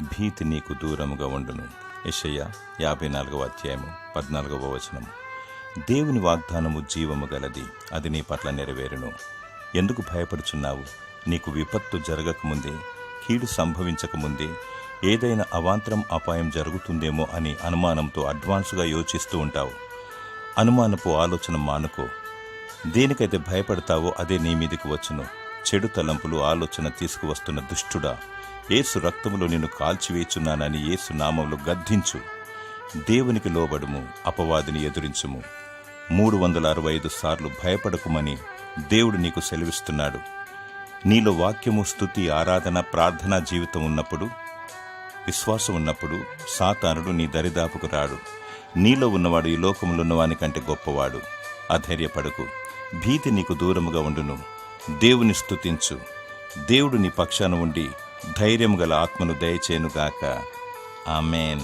భీతి నీకు దూరముగా ఉండును. యెషయా యాభై నాలుగవ అధ్యాయము పద్నాలుగవ వచనము. దేవుని వాగ్దానము జీవము గలది అది నీ పట్ల నెరవేరును. ఎందుకు భయపడుచున్నావు? నీకు విపత్తు జరగకముందే కీడు సంభవించకముందే ఏదైనా అవాంతరం అపాయం జరుగుతుందేమో అని అనుమానంతో అడ్వాన్స్గా యోచిస్తూ ఉంటావు. అనుమానపు ఆలోచన మానుకో. దేనికైతే భయపడతావో అదే నీ మీదకి వచ్చును. చెడు తలంపులు ఆలోచన తీసుకువస్తున్న దుష్టుడా ఏసు రక్తములో నిన్ను కాల్చివేచున్నానని ఏసు నామంలో గద్దించు. దేవునికి లోబడుము అపవాదిని ఎదురించుము. మూడు వందల అరవై ఐదు సార్లు భయపడకుమని దేవుడు నీకు సెలవిస్తున్నాడు. నీలో వాక్యము స్థుతి ఆరాధన ప్రార్థనా జీవితం ఉన్నప్పుడు విశ్వాసం ఉన్నప్పుడు సాతానుడు నీ దరిదాపుకు రాడు. నీలో ఉన్నవాడు ఈ లోకంలో గొప్పవాడు. అధైర్యపడకు. భీతి నీకు దూరముగా ఉండును. దేవుని స్తుతించు. దేవుడు నీ పక్షాన ఉండి ధైర్యము గల ఆత్మను దయచేనుగాక ఆమెన్.